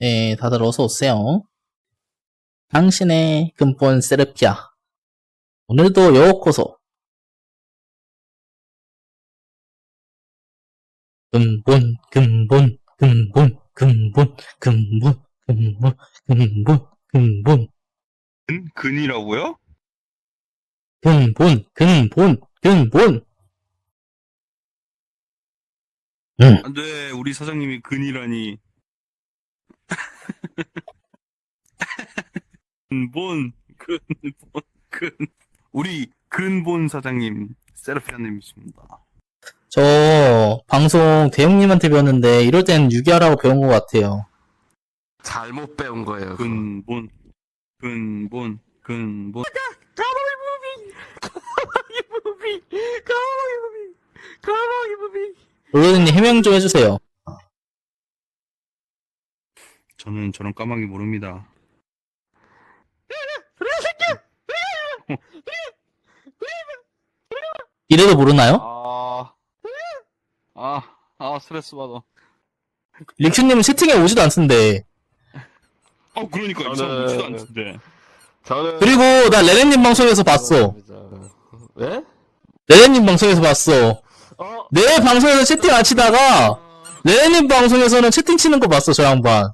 예, 다들 어서 오세요. 당신의 근본 세르피아. 오늘도 여호코소. 근본, 근본, 근본, 근본, 근본, 근본, 근본, 근본. 근, 근이라고요? 근본, 근본, 근본. 응. 안 돼, 우리 사장님이 근이라니. 근본, 근본, 근. 우리 근본 사장님, 세르피아님이십니다. 저 방송 대형님한테 배웠는데 이럴 땐 유기하라고 배운 것 같아요. 잘못 배운 거예요. 그거. 근본, 근본, 근본. 무비, 까마귀 무비, 까마귀 무비. 로드님 해명 좀 해주세요. 저는 저런 까마귀 모릅니다. 이래도 모르나요? 아, 아, 아, 스트레스 받아. 릭슈님은 채팅에 오지도 않던데. 어, 그러니까, 저는- 이상 오지도 않던데. 저는 그리고 나 레렌님 방송에서 봤어. 왜? 레렌님 방송에서 봤어. 어? 내 방송에서 채팅 안 치다가 레렌님 방송에서는 채팅 치는 거 봤어 저 양반.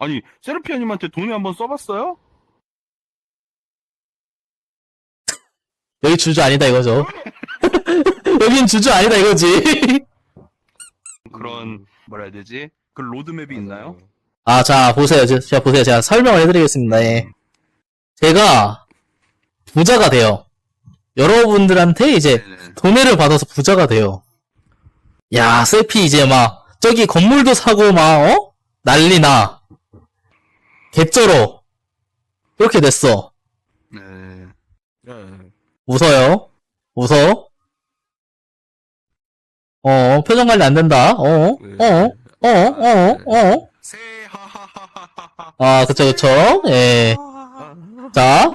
아니, 세르피아님한테 돈을 한번 써봤어요? 여기 주주 아니다 이거죠. 여긴 주주 아니다 이거지. 그런, 뭐라 해야 되지? 그 로드맵이 있나요? 아, 자, 보세요. 제- 제가 보세요. 제가 설명을 해드리겠습니다. 예. 제가 부자가 돼요. 여러분들한테 이제 네네. 돈을 받아서 부자가 돼요. 야, 셀피 이제 막, 저기 건물도 사고 막, 어? 난리 나. 개쩔어. 그렇게 됐어. 네. 네. 웃어요. 웃어. 어, 표정 관리 안 된다. 어, 어, 어, 어, 어. 세, 하하하하하. 아, 그쵸, 그쵸. 예. 자,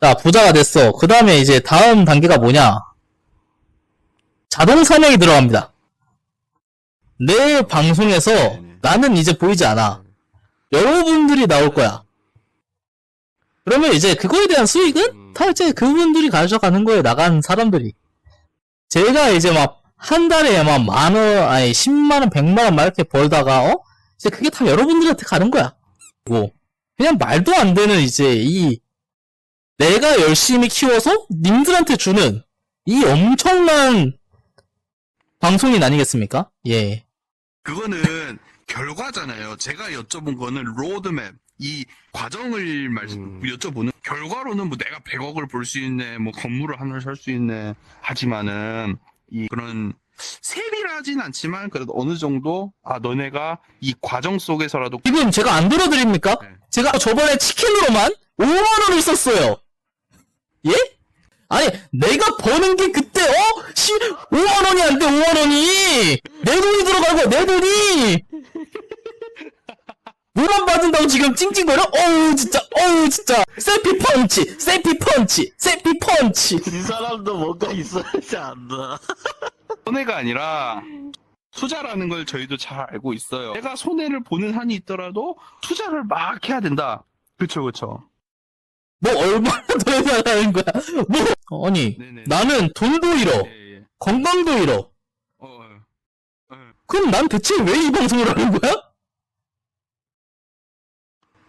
자, 부자가 됐어. 그 다음에 이제 다음 단계가 뭐냐. 자동 사냥이 들어갑니다. 내 방송에서. 나는 이제 보이지 않아. 여러분들이 나올 거야. 그러면 이제 그거에 대한 수익은 음. 다 이제 그분들이 가져가는 거예요. 나간 사람들이. 제가 이제 막 한 달에 막 만 원, 아니 10만 원, 100만 원 막 이렇게 벌다가 어? 이제 그게 다 여러분들한테 가는 거야. 뭐 그냥 말도 안 되는 이제 이 내가 열심히 키워서 님들한테 주는 이 엄청난 방송인 아니겠습니까? 예. 그거는 결과잖아요. 제가 여쭤본 거는 로드맵, 이 과정을 말씀, 음. 여쭤보는, 결과로는 뭐 내가 100억을 벌 수 있네, 뭐 건물을 하나 살수 있네, 하지만은, 이 그런, 세밀하진 않지만, 그래도 어느 정도, 아, 너네가 이 과정 속에서라도, 지금 제가 안 들어드립니까? 네. 제가 저번에 치킨으로만 5만 원을 썼어요. 예? 아니, 내가 버는 게 그때, 어? 시, 5만 원이 안 돼, 5만 원이! 내 돈이 들어가고, 내 돈이! 물안 받은다고 지금 찡찡거려? 어우, 진짜, 어우, 진짜. 셀피 펀치, 셀피 펀치, 셀피 펀치. 이 사람도 뭔가 있어야지 않나. 손해가 아니라, 투자라는 걸 저희도 잘 알고 있어요. 내가 손해를 보는 한이 있더라도, 투자를 막 해야 된다. 그쵸, 그쵸. 뭐, 얼마나 더 해달라는 거야? 뭐, 아니, 네네. 나는 돈도 잃어, 예, 예. 건강도 잃어. 어, 어. 어. 그럼 난 대체 왜 이 방송을 하는 거야?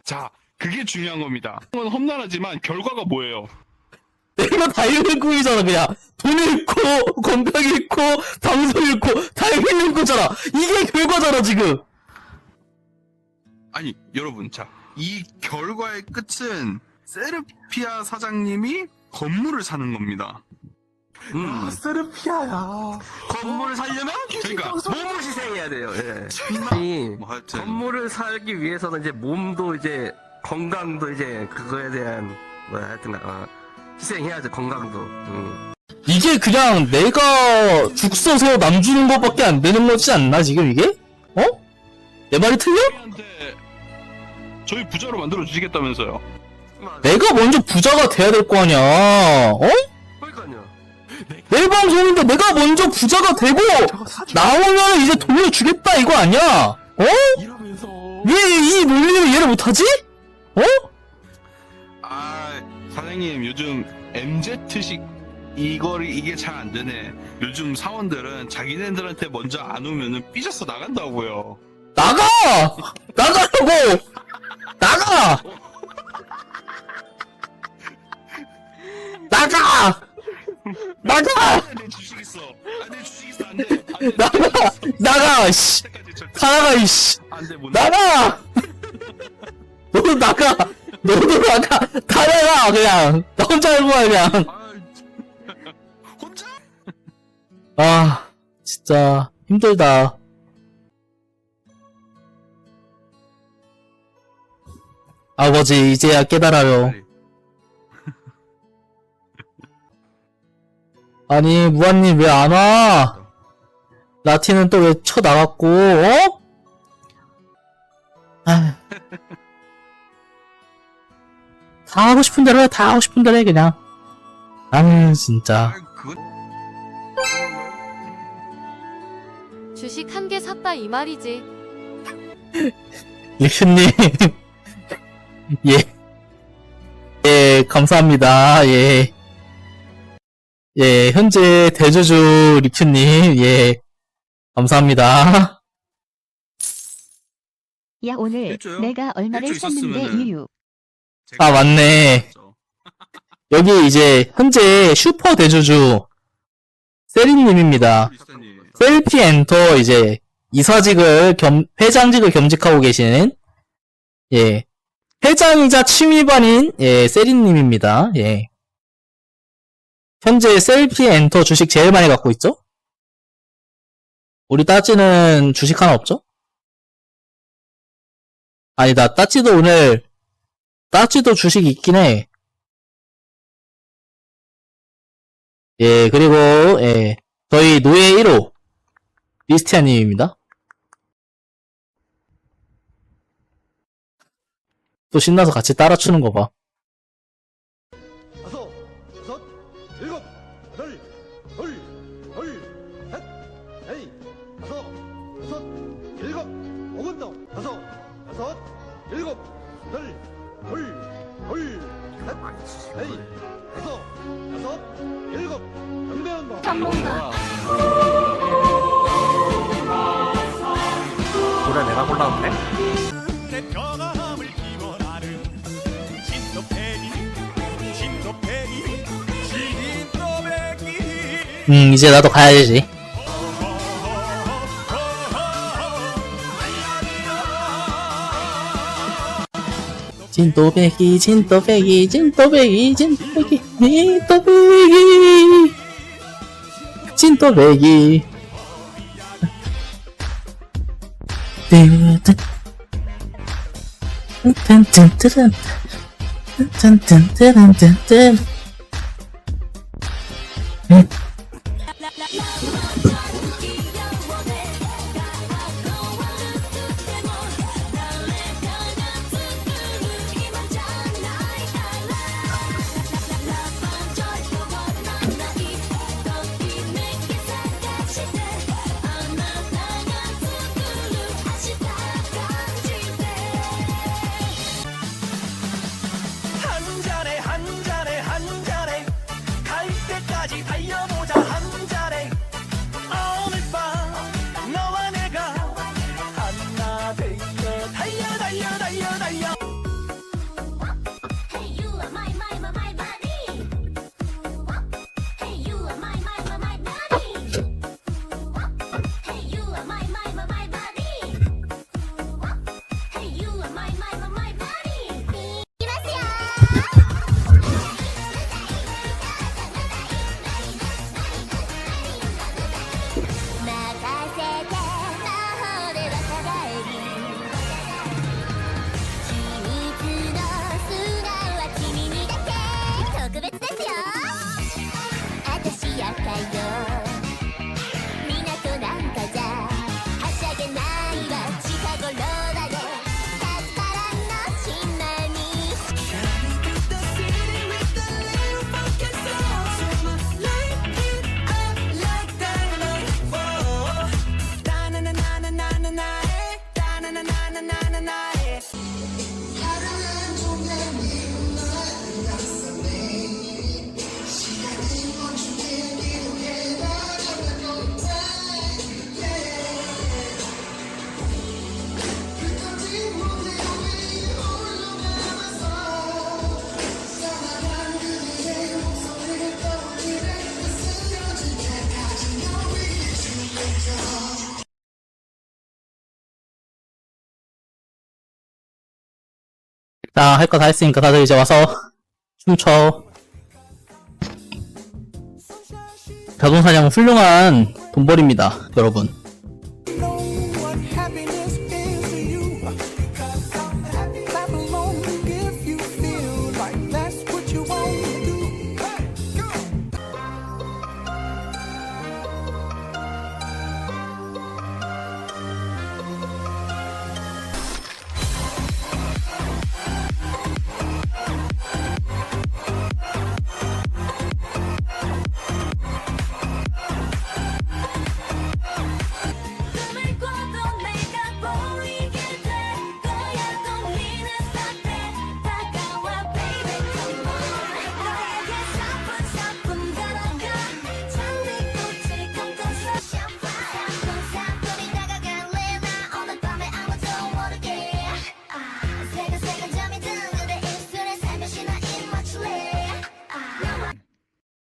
자, 그게 중요한 겁니다. 건 험난하지만 결과가 뭐예요? 내가 다 잃는 꿈이잖아, 그냥. 돈 잃고, 건강 잃고, 방송 잃고, 다 잃는 거잖아. 이게 결과잖아, 지금. 아니, 여러분, 자, 이 결과의 끝은 세르피아 사장님이 건물을 사는 겁니다. 음. 세르피아야. 건물을 살려면 그러니까 몸을 희생해야 돼요. 예. 이 뭐 하여튼 건물을 살기 위해서는 이제 몸도 이제 건강도 이제 그거에 대한 뭐 하여튼 어, 희생해야죠 건강도. 음. 이게 그냥 내가 죽 써서 남 주는 것밖에 안 되는 거지 않나, 지금 이게? 어? 내 말이 틀려? 저희 부자로 만들어 주시겠다면서요? 내가 먼저 부자가 돼야 될 거 아니야. 어? 내 방송인데 내가 먼저 부자가 되고 나오면 이제 돌려주겠다 이거 아니야? 어? 이러면서 왜이 논리를 이해를 못하지? 어? 아 사장님 요즘 MZ식 이거를 이게 잘 안 되네. 요즘 사원들은 자기네들한테 먼저 안 오면은 삐져서 나간다고요. 나가! 나가라고! 나가! 나가! 나가! 씨! 나가 이씨! 못 나가! 너도 나가! 너도 나가! 다 나가! 그냥! 나 혼자 할 거야 그냥! 아, 혼자? 아 진짜 힘들다 아버지 이제야 깨달아요. 아니 무한님 왜 안 와? 라틴은 또 왜 쳐 나갔고 어? 아휴. 다 하고 싶은 대로 해, 다 하고 싶은 대로 해, 그냥. 아유, 진짜. 아, 주식 한 개 샀다 이 말이지. 리큐님. 예. 예, 감사합니다. 예. 예, 현재 대주주 리큐님, 예. 감사합니다. 야 오늘 일조요? 내가 얼마를 있었으면은. 이유 제가 아, 맞네. 여기 이제, 현재 슈퍼 대주주, 세린님입니다. 셀피 엔터 이제 이사직을 겸 회장직을 겸직하고 계시는 예 회장이자 취미반인 예 세린님입니다. 예 현재 셀피 엔터 주식 제일 많이 갖고 있죠? 우리 따찌는 주식 하나 없죠? 아니다 따찌도 오늘 따찌도 주식 있긴 해. 예 그리고 예 저희 노예 1호 리스티아 님입니다. 또 신나서 같이 따라 추는 거 봐. 노래 내가 골라왔네. 내 편안함을 기원하는 진또배기 진또배기 진또배기 음, 이제 나도 가야지. 진또배기, 진또배기, 진또배기, 진또배기, 진또배기, 진또배기. 자, 할거 다 했으니까 다들 이제 와서 춤춰. 자동사냥 훌륭한 돈벌입니다, 여러분.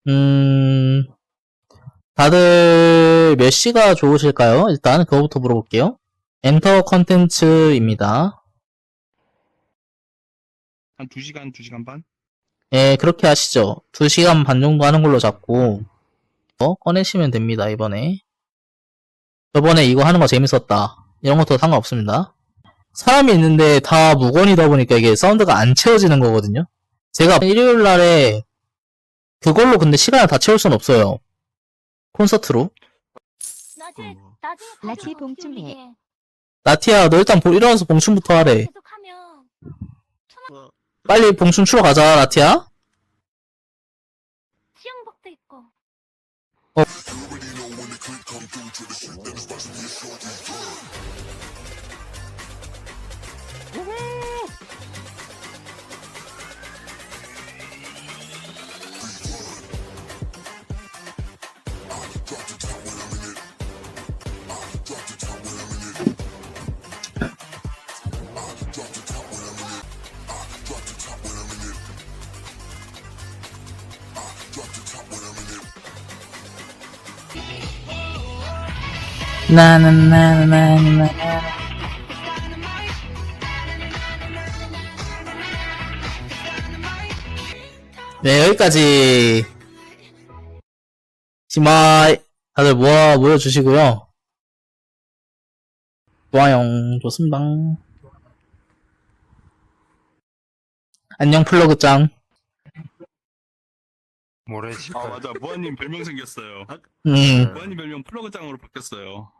음, 다들 몇 시가 좋으실까요? 일단 그거부터 물어볼게요. 엔터 컨텐츠입니다. 한 2시간, 2시간 반? 예, 그렇게 하시죠. 2시간 반 정도 하는 걸로 잡고, 어, 꺼내시면 됩니다, 이번에. 저번에 이거 하는 거 재밌었다. 이런 것도 상관없습니다. 사람이 있는데 다 무건이다 보니까 이게 사운드가 안 채워지는 거거든요. 제가 일요일 날에 그걸로 근데 시간을 다 채울 순 없어요. 콘서트로. 나중에 어. 라치 봉춤해. 나티야, 너 일단 보- 일어나서 봉춤부터 하래. 계속 하면 빨리 봉춤 추러 가자, 나티야. 수영복도 입고 나나나나나나. 네, 여기까지. 시마이. 다들 모아, 모여주시고요. 좋아요. 좋습니다. 안녕, 플러그짱. 아, 맞아. 무한님 별명 생겼어요. 음. 무한님 별명 플러그장으로 바뀌었어요.